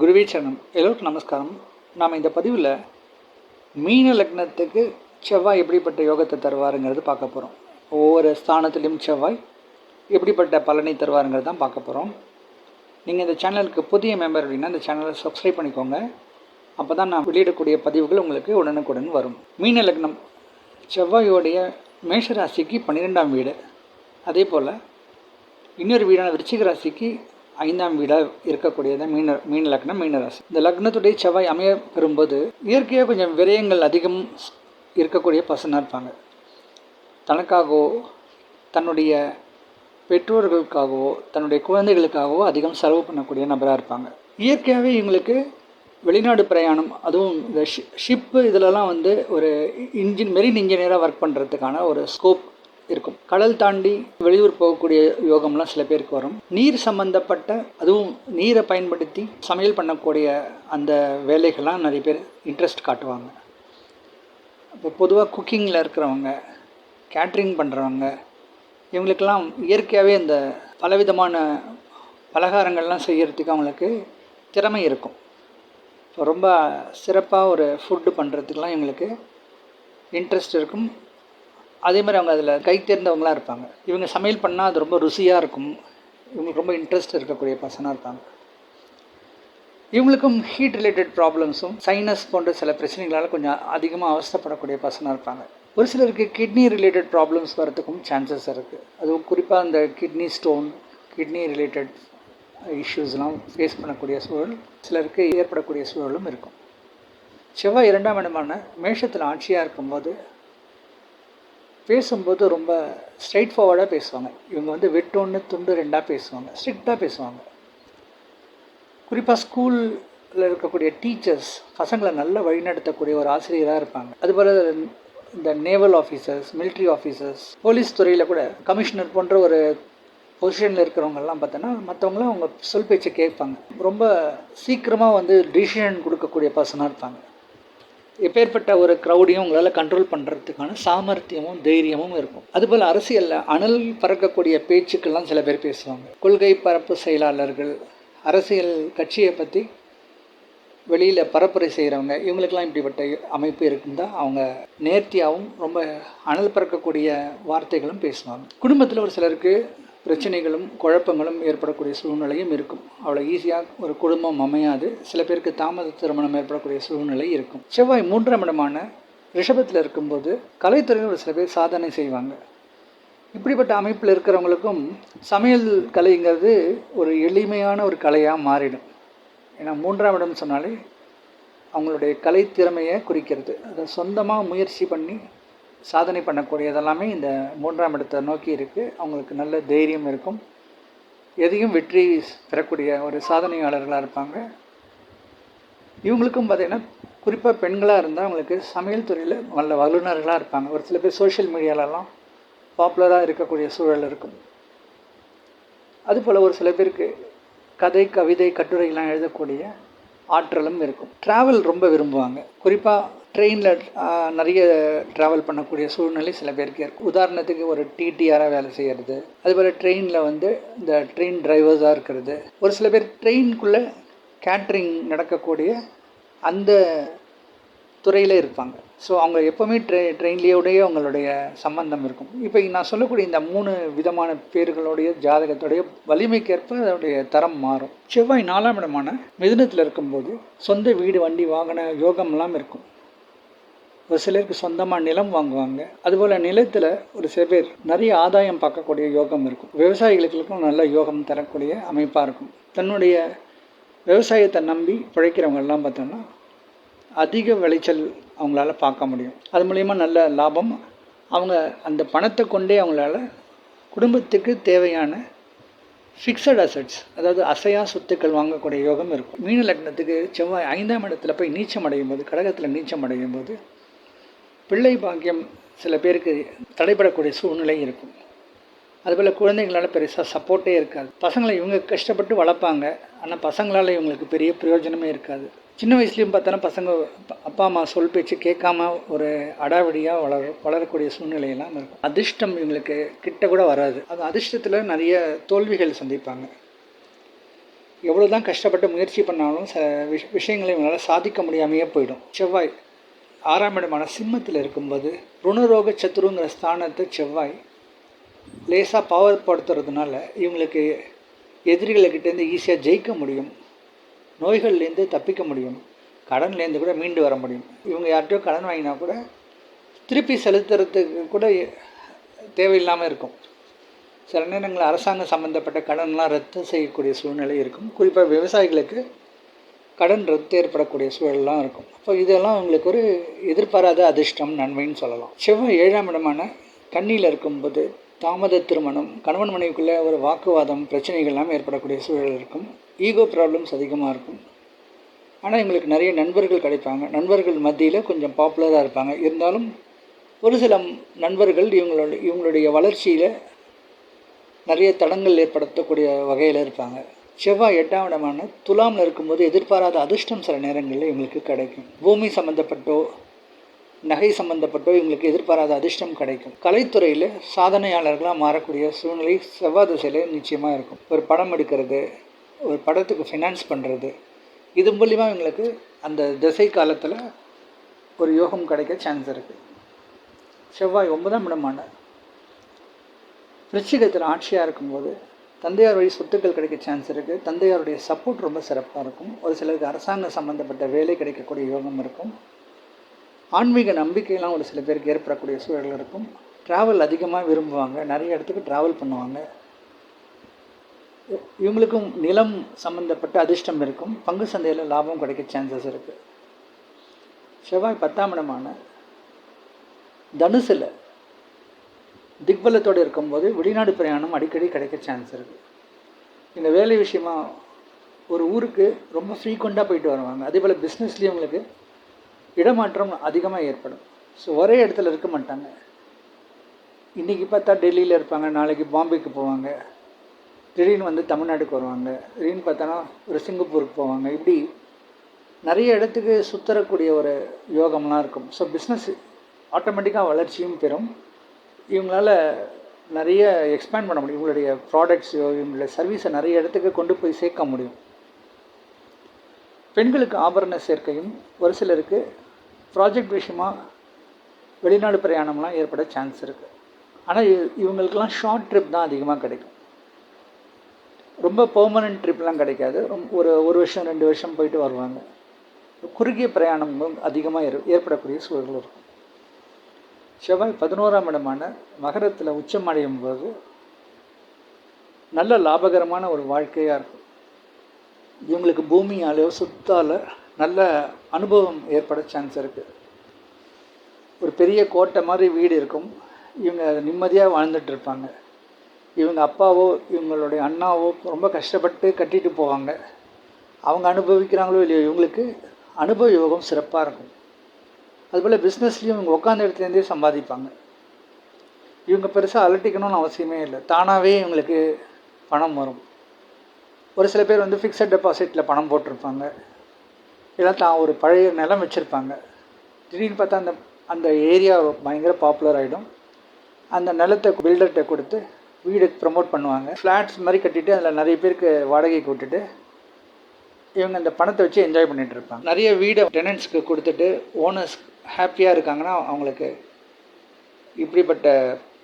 குருவே சரணம். எல்லோருக்கும் நமஸ்காரம். நாம் இந்த பதிவில் மீன லக்னத்துக்கு செவ்வாய் எப்படிப்பட்ட யோகத்தை தருவாருங்கிறது பார்க்க போகிறோம் ஒவ்வொரு ஸ்தானத்துலேயும் செவ்வாய் எப்படிப்பட்ட பலனை தருவாருங்கிறது தான் பார்க்க போகிறோம் நீங்கள் இந்த சேனலுக்கு புதிய மெம்பர் அப்படின்னா இந்த சேனலை சப்ஸ்கிரைப் பண்ணிக்கோங்க. அப்போ தான் நான் வெளியிடக்கூடிய பதிவுகள் உங்களுக்கு உடனுக்குடன் வரும். மீன லக்னம் செவ்வாயோடைய மேஷராசிக்கு பன்னிரெண்டாம் வீடு. அதே போல் இன்னொரு வீடான விருச்சிக ராசிக்கு ஐந்தாம் வீடாக இருக்கக்கூடியது மீன மீன லக்னம் மீனராசி இந்த லக்னத்துடைய செவ்வாய் அமைய பெறும்போது இயற்கையாக கொஞ்சம் விரயங்கள் அதிகம் இருக்கக்கூடிய பசனாக இருப்பாங்க. தனக்காகவோ தன்னுடைய பெற்றோர்களுக்காகவோ தன்னுடைய குழந்தைகளுக்காகவோ அதிகம் செலவு பண்ணக்கூடிய நபராக இருப்பாங்க. இயற்கையாகவே இவங்களுக்கு வெளிநாடு பிரயாணம் அதுவும் இந்த ஷிப்பு இதிலலாம் வந்து ஒரு இன்ஜின் மெரின் இன்ஜினியராக ஒர்க் பண்ணுறதுக்கான ஒரு ஸ்கோப் இருக்கும். கடல் தாண்டி வெளியூர் போகக்கூடிய யோகம்லாம் சில பேருக்கு வரும். நீர் சம்பந்தப்பட்ட அதுவும் நீரை பயன்படுத்தி சமையல் பண்ணக்கூடிய அந்த வேலைகள்லாம் நிறைய பேர் இன்ட்ரெஸ்ட் காட்டுவாங்க. இப்போ பொதுவாக குக்கிங்கில் இருக்கிறவங்க கேட்ரிங் பண்ணுறவங்க இவங்களுக்கெல்லாம் இயற்கையாகவே இந்த பலவிதமான பலகாரங்கள்லாம் செய்கிறதுக்கு அவங்களுக்கு திறமை இருக்கும். இப்போ ரொம்ப சிறப்பாக ஒரு ஃபுட்டு பண்ணுறதுக்கெலாம் எங்களுக்கு இன்ட்ரெஸ்ட் இருக்கும். அதே மாதிரி அவங்க அதில் கை தேர்ந்தவங்களாக இருப்பாங்க. இவங்க சமையல் பண்ணால் அது ரொம்ப ருசியாக இருக்கும். இவங்களுக்கு ரொம்ப இன்ட்ரெஸ்ட் இருக்கக்கூடிய பர்சனாக இருப்பாங்க. இவங்களுக்கும் ஹீட் ரிலேட்டட் ப்ராப்ளம்ஸும் சைனஸ் போன்ற சில பிரச்சனைகளால் கொஞ்சம் அதிகமாக அவஸ்தப்படக்கூடிய பர்சனாக இருப்பாங்க. ஒரு சிலருக்கு கிட்னி ரிலேட்டட் ப்ராப்ளம்ஸ் வரதுக்கும் சான்சஸ் இருக்குது அதுவும் குறிப்பாக அந்த கிட்னி ஸ்டோன் கிட்னி ரிலேட்டட் இஷ்யூஸ்லாம் ஃபேஸ் பண்ணக்கூடிய சூழல் சிலருக்கு ஏற்படக்கூடிய சூழலும் இருக்கும். செவ்வாய் இரண்டாம் இடமான மேஷத்தில் ஆட்சியாக இருக்கும்போது பேசும்போது ரொம்ப ஸ்ட்ரைட் ஃபார்வர்டாக பேசுவாங்க. இவங்க வந்து வெட்டொன்று துண்டு ரெண்டாக பேசுவாங்க. ஸ்ட்ரிக்டாக பேசுவாங்க. குறிப்பாக ஸ்கூலில் இருக்கக்கூடிய டீச்சர்ஸ் பசங்களை நல்லா வழிநடத்தக்கூடிய ஒரு ஆசிரியராக இருப்பாங்க. அதுபோல் இந்த naval officers military officers police துறையில் கூட கமிஷனர் போன்ற ஒரு பொசிஷனில் இருக்கிறவங்கெல்லாம் பார்த்தோன்னா மற்றவங்களாம் அவங்க சொல் பேச்சை கேட்பாங்க. ரொம்ப சீக்கிரமாக வந்து டிசிஷன் கொடுக்கக்கூடிய பர்சனாக இருப்பாங்க. எப்பேற்பட்ட ஒரு க்ரௌடையும் உங்களால் கண்ட்ரோல் பண்ணுறதுக்கான சாமர்த்தியமும் தைரியமும் இருக்கும். அதுபோல் அரசியலில் அனல் பறக்கக்கூடிய பேச்சுக்கெல்லாம் சில பேர் பேசுவாங்க. கொள்கை பரப்பு செயலாளர்கள் அரசியல் கட்சியை பற்றி வெளியில் பரப்புரை செய்கிறவங்க இவங்களுக்கெல்லாம் இப்படிப்பட்ட அமைப்பு இருக்குந்தால் அவங்க நேர்த்தியாகவும் ரொம்ப அனல் பறக்கக்கூடிய வார்த்தைகளும் பேசுவாங்க. குடும்பத்தில் ஒரு சிலருக்கு பிரச்சனைகளும் குழப்பங்களும் ஏற்படக்கூடிய சூழ்நிலையும் இருக்கும். அவ்வளோ ஈஸியாக ஒரு குடும்பம் அமையாது. சில பேருக்கு தாமத திருமணம் ஏற்படக்கூடிய சூழ்நிலை இருக்கும். செவ்வாய் மூன்றாம் இடமான ரிஷபத்தில் இருக்கும்போது கலைத்துறையில் ஒரு சில பேர் சாதனை செய்வாங்க. இப்படிப்பட்ட அமைப்பில் இருக்கிறவங்களுக்கும் சமையல் கலைங்கிறது ஒரு எளிமையான ஒரு கலையாக மாறிடும். ஏன்னா மூன்றாம் இடம் சொன்னாலே அவங்களுடைய கலை திறமையை குறிக்கிறது. அதை சொந்தமாக முயற்சி பண்ணி சாதனை பண்ணக்கூடியதெல்லாமே இந்த மூன்றாம் இடத்தை நோக்கி இருக்குது அவங்களுக்கு நல்ல தைரியம் இருக்கும். எதையும் வெற்றி பெறக்கூடிய ஒரு சாதனையாளர்களாக இருப்பாங்க. இவங்களுக்கும் பார்த்திங்கன்னா குறிப்பாக பெண்களாக இருந்தால் அவங்களுக்கு சமையல் துறையில் நல்ல வல்லுநர்களாக இருப்பாங்க. ஒரு சில பேர் சோஷியல் மீடியாலலாம் பாப்புலராக இருக்கக்கூடிய சூழல் இருக்கும். அதுபோல் ஒரு சில பேருக்கு கதை கவிதை கட்டுரைகள்லாம் எழுதக்கூடிய ஆற்றலும் இருக்கும். ட்ராவல் ரொம்ப விரும்புவாங்க. குறிப்பாக ட்ரெயினில் நிறைய ட்ராவல் பண்ணக்கூடிய சூழ்நிலை சில பேருக்கு இருக்கும் உதாரணத்துக்கு ஒரு டிடிஆராக வேலை செய்கிறது அதுபோல் ட்ரெயினில் வந்து இந்த ட்ரெயின் டிரைவர்ஸாக இருக்கிறது. ஒரு சில பேர் ட்ரெயின்குள்ளே கேட்ரிங் நடக்கக்கூடிய அந்த துறையில் இருப்பாங்க. ஸோ அவங்க எப்போவுமே ட்ரெ ட்ரெயின்லேயோடைய அவங்களுடைய சம்பந்தம் இருக்கும். இப்போ நான் சொல்லக்கூடிய இந்த மூணு விதமான பேர்களுடைய ஜாதகத்துடைய வலிமைக்கேற்ப அதனுடைய தரம் மாறும். செவ்வாய் நாலாம் இடமான மிதுனத்தில் இருக்கும்போது சொந்த வீடு வண்டி வாகன யோகம்லாம் இருக்கும். ஒரு சிலருக்கு சொந்தமாக நிலம் வாங்குவாங்க. அதுபோல் நிலத்தில் ஒரு சில பேர் நிறைய ஆதாயம் பார்க்கக்கூடிய யோகம் இருக்கும். விவசாயிகளுக்கும் நல்ல யோகம் தரக்கூடிய அமைப்பாக இருக்கும். தன்னுடைய விவசாயத்தை நம்பி பிழைக்கிறவங்கெல்லாம் பார்த்தோம்னா அதிக விளைச்சல் அவங்களால பார்க்க முடியும். அது மூலயமா நல்ல லாபம். அவங்க அந்த பணத்தை கொண்டே அவங்களால குடும்பத்துக்கு தேவையான ஃபிக்ஸட் அசட்ஸ் அதாவது அசையா சொத்துக்கள் வாங்கக்கூடிய யோகம் இருக்கும். மீன லக்னத்துக்கு செவ்வாய் ஐந்தாம் இடத்துல போய் நீச்சம் அடையும் போது கடகத்தில் நீச்சம் அடையும் போது பிள்ளை பாக்கியம் சில பேருக்கு தடைபடக்கூடிய சூழ்நிலை இருக்கும். அதுபோல் குழந்தைங்களால் பெருசாக சப்போர்ட்டே இருக்காது. பசங்களை இவங்க கஷ்டப்பட்டு வளர்ப்பாங்க. ஆனால் பசங்களால் இவங்களுக்கு பெரிய பிரயோஜனமே இருக்காது. சின்ன வயசுலேயும் பார்த்தோன்னா பசங்க அப்பா அம்மா சொல் பேச்சு கேட்காம ஒரு அடாவடியாக வளர வளரக்கூடிய சூழ்நிலையெல்லாம் இருக்கும். அதிர்ஷ்டம் இவங்களுக்கு கிட்ட கூட வராது. அது அதிர்ஷ்டத்தில் நிறைய தோல்விகள் சந்திப்பாங்க. எவ்வளோ தான் கஷ்டப்பட்டு முயற்சி பண்ணாலும் ச விஷ விஷயங்களை இவங்களால் சாதிக்க முடியாமையே போயிடும். செவ்வாய் ஆறாம் இடமான சிம்மத்தில் இருக்கும்போது ருணரோக சத்துருங்கிற ஸ்தானத்தை செவ்வாய் லேசாக பவர் படுத்துறதுனால இவங்களுக்கு எதிரிகளுக்கிட்டேருந்து ஈஸியாக ஜெயிக்க முடியும். நோய்கள்லேருந்து தப்பிக்க முடியும். கடன்லேருந்து கூட மீண்டு வர முடியும். இவங்க யார்கிட்டயோ கடன் வாங்கினா கூட திருப்பி செலுத்துறதுக்கு கூட தேவையில்லாமல் இருக்கும். சில நேரங்களில் அரசாங்கம் சம்மந்தப்பட்ட கடன்லாம் ரத்து செய்யக்கூடிய சூழ்நிலை இருக்கும். குறிப்பாக விவசாயிகளுக்கு கடன் ரத்து ஏற்படக்கூடிய சூழல்லாம் இருக்கும். அப்போ இதெல்லாம் அவங்களுக்கு ஒரு எதிர்பாராத அதிர்ஷ்டம் நன்மைன்னு சொல்லலாம். செவ்வாய் ஏழாம் இடமான கண்ணியில் இருக்கும்போது தாமத திருமணம் கணவன் மனைவிக்குள்ளே ஒரு வாக்குவாதம் பிரச்சனைகள்லாம் ஏற்படக்கூடிய சூழல் இருக்கும். ஈகோ ப்ராப்ளம்ஸ் அதிகமாக இருக்கும். ஆனால் எங்களுக்கு நிறைய நண்பர்கள் கிடைப்பாங்க. நண்பர்கள் மத்தியில் கொஞ்சம் பாப்புலராக இருப்பாங்க. இருந்தாலும் ஒரு சில நண்பர்கள் இவங்களோட இவங்களுடைய வளர்ச்சியில் நிறைய தடங்கள் ஏற்படுத்தக்கூடிய வகையில் இருப்பாங்க. செவ்வாய் எட்டாம் இடமான துலாமில் இருக்கும்போது எதிர்பாராத அதிர்ஷ்டம் சில நேரங்களில் இவங்களுக்கு கிடைக்கும். பூமி சம்மந்தப்பட்டோ நகை சம்மந்தப்பட்டோ இவங்களுக்கு எதிர்பாராத அதிர்ஷ்டம் கிடைக்கும். கலைத்துறையில் சாதனையாளர்களாக மாறக்கூடிய சூழ்நிலை செவ்வாய் திசையில் நிச்சயமாக இருக்கும். ஒரு படம் எடுக்கிறது ஒரு படத்துக்கு ஃபினான்ஸ் பண்ணுறது இது மூலிமா இவங்களுக்கு அந்த திசை காலத்தில் ஒரு யோகம் கிடைக்க சான்ஸ் இருக்குது செவ்வாய் ஒன்பதாம் இடமான விருச்சிகத்தில் ஆட்சியாக இருக்கும்போது தந்தையார் வழி சொத்துக்கள் கிடைக்க சான்ஸ் இருக்குது தந்தையாருடைய சப்போர்ட் ரொம்ப சிறப்பாக இருக்கும். ஒரு சிலருக்கு அரசாங்கம் சம்மந்தப்பட்ட வேலை கிடைக்கக்கூடிய யோகம் இருக்கும். ஆன்மீக நம்பிக்கையெல்லாம் ஒரு சில பேருக்கு ஏற்படக்கூடிய சூழல் இருக்கும். ட்ராவல் அதிகமாக விரும்புவாங்க. நிறைய இடத்துக்கு ட்ராவல் பண்ணுவாங்க. இவங்களுக்கும் நிலம் சம்மந்தப்பட்ட அதிர்ஷ்டம் இருக்கும். பங்கு சந்தையில் லாபம் கிடைக்க சான்சஸ் இருக்குது செவ்வாய் பத்தாம் இடமான தனுசில் திக்பலத்தோடு இருக்கும்போது வெளிநாடு பிரயாணம் அடிக்கடி கிடைக்க சான்ஸ் இருக்குது இந்த வேலை விஷயமா ஒரு ஊருக்கு ரொம்ப ஃப்ரீக்வெண்ட்டாக போயிட்டு வருவாங்க. அதே போல் பிஸ்னஸ்லேயும் உங்களுக்கு இடமாற்றம் அதிகமாக ஏற்படும். ஸோ ஒரே இடத்துல இருக்க மாட்டாங்க. இன்றைக்கி பார்த்தா டெல்லியில் இருப்பாங்க நாளைக்கு பாம்பேக்கு போவாங்க. திடீர்னு வந்து தமிழ்நாட்டுக்கு வருவாங்க. திடீர்னு பார்த்தோன்னா ஒரு சிங்கப்பூருக்கு போவாங்க. இப்படி நிறைய இடத்துக்கு சுத்தரக்கூடிய ஒரு யோகம்லாம் இருக்கும். ஸோ பிஸ்னஸ் ஆட்டோமேட்டிக்காக வளர்ச்சியும் பெறும். இவங்களால் நிறைய எக்ஸ்பேண்ட் பண்ண முடியும். இவங்களுடைய ப்ராடக்ட்ஸோ இவங்களுடைய சர்வீஸை நிறைய இடத்துக்கு கொண்டு போய் சேர்க்க முடியும். பெண்களுக்கு ஆபரண சேர்க்கையும் ஒரு சிலருக்கு ப்ராஜெக்ட் விஷயமாக வெளிநாடு பிரயாணம்லாம் ஏற்பட சான்ஸ் இருக்குது ஆனால் இவங்களுக்கெல்லாம் ஷார்ட் ட்ரிப் தான் அதிகமாக கிடைக்கும். ரொம்ப பெர்மனன்ட் ட்ரிப்லாம் கிடைக்காது. ஒரு ஒரு வருஷம் ரெண்டு வருஷம் போயிட்டு வருவாங்க. குறுகிய பிரயாணமும் அதிகமாக ஏற்படக்கூடிய சூழல் இருக்கும். செவ்வாய் பதினோராம் இடமான மகரத்தில் உச்சம் அடையும் போது நல்ல லாபகரமான ஒரு வாழ்க்கையாக இருக்கும். இவங்களுக்கு பூமியாலேயோ சுத்தால் நல்ல அனுபவம் ஏற்பட சான்ஸ் இருக்குது ஒரு பெரிய கோட்டை மாதிரி வீடு இருக்கும். இவங்க நிம்மதியாக வாழ்ந்துட்டு இருப்பாங்க. இவங்க அப்பாவோ இவங்களுடைய அண்ணாவோ ரொம்ப கஷ்டப்பட்டு கட்டிட்டு போவாங்க. அவங்க அனுபவிக்கிறாங்களோ இல்லையோ இவங்களுக்கு அனுபவ யோகம் சிறப்பாக இருக்கும். அதுபோல் பிஸ்னஸ்லேயும் இவங்க உட்காந்த இடத்துலேருந்தே சம்பாதிப்பாங்க. இவங்க பெருசாக அலட்டிக்கணும்னு அவசியமே இல்லை. தானாகவே இவங்களுக்கு பணம் வரும். ஒரு சில பேர் வந்து ஃபிக்ஸட் டெபாசிட்டில் பணம் போட்டிருப்பாங்க. இல்லை தான் ஒரு பழைய நிலம் வச்சுருப்பாங்க. திடீர்னு பார்த்தா அந்த அந்த ஏரியா பயங்கர பாப்புலர் ஆகிடும் அந்த நிலத்தை பில்டர்கிட்ட கொடுத்து வீடு ப்ரமோட் பண்ணுவாங்க. ஃப்ளாட்ஸ் மாதிரி கட்டிட்டு அதில் நிறைய பேருக்கு வாடகைக்கு விட்டுட்டு இவங்க அந்த பணத்தை வச்சு என்ஜாய் பண்ணிகிட்டு இருப்பாங்க. நிறைய வீடை டெனன்ட்ஸ்க்கு கொடுத்துட்டு ஓனர்ஸ் ஹாப்பியாக இருக்காங்கன்னா அவங்களுக்கு இப்படிப்பட்ட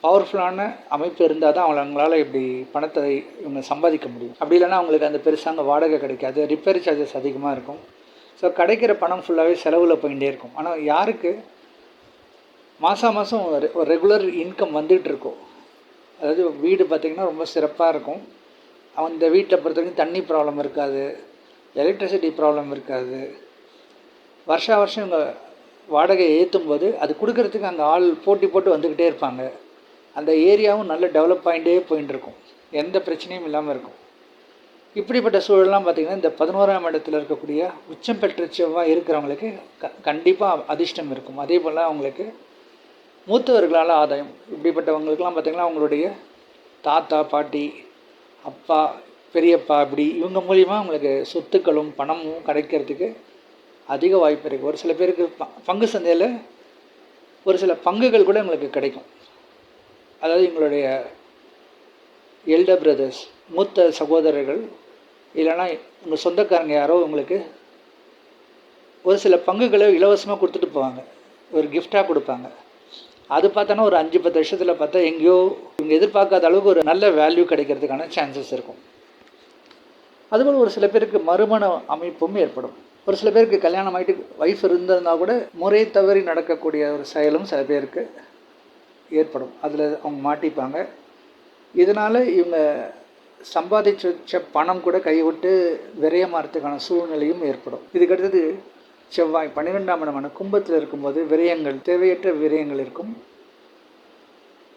பவர்ஃபுல்லான அமைப்பு இருந்தால் தான் அவங்களால இப்படி பணத்தை இவங்க சம்பாதிக்க முடியும். அப்படி இல்லைன்னா அவங்களுக்கு அந்த பெருசாங்க வாடகை கிடைக்காது ரிப்பேர் சார்ஜஸ் அதிகமாக இருக்கும். ஸோ கிடைக்கிற பணம் ஃபுல்லாகவே செலவில் போயிட்டே இருக்கும். ஆனால் யாருக்கு? மாதம் மாதம் ஒரு ரெகுலர் இன்கம் வந்துகிட்டு இருக்கோம். அதாவது வீடு பார்த்திங்கன்னா ரொம்ப சிறப்பாக இருக்கும். அந்த வீட்டில் பொறுத்த வரைக்கும் தண்ணி ப்ராப்ளம் இருக்காது எலக்ட்ரிசிட்டி ப்ராப்ளம் இருக்காது. வருஷா வருஷம் இவங்க வாடகையை ஏற்றும் போது அது கொடுக்கறதுக்கு அங்கே ஆள் போட்டி போட்டு வந்துக்கிட்டே இருப்பாங்க. அந்த ஏரியாவும் நல்ல டெவலப் ஆகிட்டே போயின்னு இருக்கும் எந்த பிரச்சனையும் இல்லாமல் இருக்கும். இப்படிப்பட்ட சூழல்லாம் பார்த்திங்கன்னா இந்த பதினோராம் இடத்துல இருக்கக்கூடிய உச்சம் பெற்ற செவ்வாய் இருக்கிறவங்களுக்கு க கண்டிப்பாக அதிர்ஷ்டம் இருக்கும். அதே போல் அவங்களுக்கு மூத்தவர்களால் ஆதாயம். இப்படிப்பட்டவங்களுக்கெல்லாம் பார்த்திங்கன்னா அவங்களுடைய தாத்தா பாட்டி அப்பா பெரியப்பா இப்படி இவங்க மூலியமாக அவங்களுக்கு சொத்துக்களும் பணமும் கிடைக்கிறதுக்கு அதிக வாய்ப்பு இருக்குது ஒரு சில பேருக்கு ப பங்கு சந்தையில் ஒரு சில பங்குகள் கூட உங்களுக்கு கிடைக்கும். அதாவது எங்களுடைய எல்டர் பிரதர்ஸ் மூத்த சகோதரர்கள் இல்லைன்னா உங்கள் சொந்தக்காரங்க யாரோ உங்களுக்கு ஒரு சில பங்குகளை இலவசமாக கொடுத்துட்டு போவாங்க. ஒரு கிஃப்டாக கொடுப்பாங்க. அது பார்த்தோன்னா ஒரு அஞ்சு பத்து வருஷத்தில் பார்த்தா எங்கேயோ இவங்க எதிர்பார்க்காத அளவுக்கு ஒரு நல்ல வேல்யூ கிடைக்கிறதுக்கான சான்சஸ் இருக்கும். அதுபோல் ஒரு சில பேருக்கு மறுமண அமைப்பும் ஏற்படும். ஒரு சில பேருக்கு கல்யாணம் ஆகிட்டு ஒய்ஃப் இருந்ததுனா கூட முறை தவறி நடக்கக்கூடிய ஒரு செயலும் சில பேருக்கு ஏற்படும். அதில் அவங்க மாட்டிப்பாங்க. இதனால் இவங்க சம்பாதிச்சு வச்ச பணம் கூட கைவிட்டு விரயமாறதுக்கான சூழ்நிலையும் ஏற்படும். இதுக்கடுத்தது செவ்வாய். பன்னிரெண்டாம் இடமான கும்பத்தில் இருக்கும்போது விரயங்கள் தேவையற்ற விரயங்கள் இருக்கும்.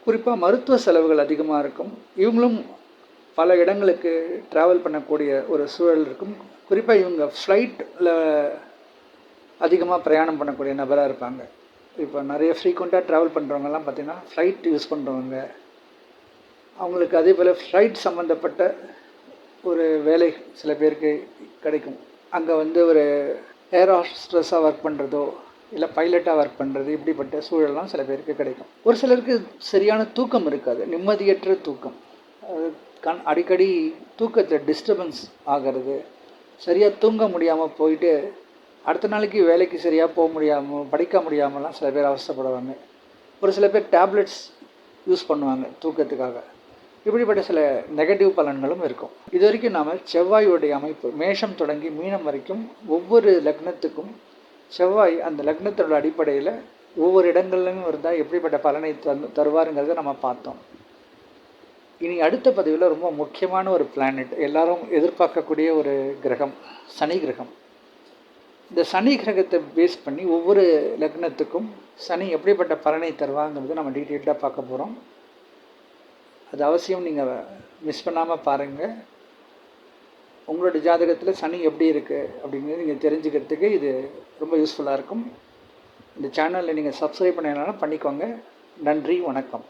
குறிப்பாக மருத்துவ செலவுகள் அதிகமாக இருக்கும். இவங்களும் பல இடங்களுக்கு ட்ராவல் பண்ணக்கூடிய ஒரு சூழல் இருக்கும். குறிப்பாக இவங்க ஃப்ளைட்டில் அதிகமாக பிரயாணம் பண்ணக்கூடிய நபராக இருப்பாங்க. இப்போ நிறைய ஃப்ரீக்வெண்ட்டாக ட்ராவல் பண்ணுறவங்கலாம் பார்த்திங்கன்னா ஃப்ளைட் யூஸ் பண்ணுறவங்க அவங்களுக்கு அதே போல் ஃப்ளைட் சம்மந்தப்பட்ட ஒரு வேலை சில பேருக்கு கிடைக்கும். அங்கே வந்து ஒரு ஏர் ஹாஸ்ட்ரஸாக ஒர்க் பண்ணுறதோ இல்லை பைலட்டாக ஒர்க் பண்ணுறது இப்படிப்பட்ட சூழல்லாம் சில பேருக்கு கிடைக்கும். ஒரு சிலருக்கு சரியான தூக்கம் இருக்காது. நிம்மதியற்ற தூக்கம். கண் அடிக்கடி தூக்கத்தில் டிஸ்டர்பன்ஸ் ஆகிறது. சரியாக தூங்க முடியாமல் போயிட்டு அடுத்த நாளைக்கு வேலைக்கு சரியாக போக முடியாமல் படிக்க முடியாமலாம் சில பேர் அவசரப்படுவாங்க ஒரு சில பேர் டேப்லெட்ஸ் யூஸ் பண்ணுவாங்க தூக்கத்துக்காக. இப்படிப்பட்ட சில நெகட்டிவ் பலன்களும் இருக்கும். இது வரைக்கும் நாம் செவ்வாயுடைய அமைப்பு மேஷம் தொடங்கி மீனம் வரைக்கும் ஒவ்வொரு லக்னத்துக்கும் செவ்வாய் அந்த லக்னத்தோட அடிப்படையில் ஒவ்வொரு இடங்கள்லையும் இருந்தால் எப்படிப்பட்ட பலனை தந்து தருவாருங்கிறத நம்ம பார்த்தோம். இனி அடுத்த பதிவில் ரொம்ப முக்கியமான ஒரு பிளானட் எல்லாரும் எதிர்பார்க்கக்கூடிய ஒரு கிரகம் சனி கிரகம். இந்த சனி கிரகத்தை பேஸ் பண்ணி ஒவ்வொரு லக்னத்துக்கும் சனி எப்படிப்பட்ட பலனை தருவாங்கிறது நம்ம டீட்டெயில்டாக பார்க்க போகிறோம் அது அவசியம் நீங்கள் மிஸ் பண்ணாமல் பாருங்கள் உங்களோட ஜாதகத்தில் சனி எப்படி இருக்குது அப்படிங்கிறது நீங்கள் தெரிஞ்சுக்கிறதுக்கு இது ரொம்ப யூஸ்ஃபுல்லாக இருக்கும். இந்த சேனலில் நீங்கள் சப்ஸ்கிரைப் பண்ணினாலும் பண்ணிக்கோங்க. நன்றி வணக்கம்.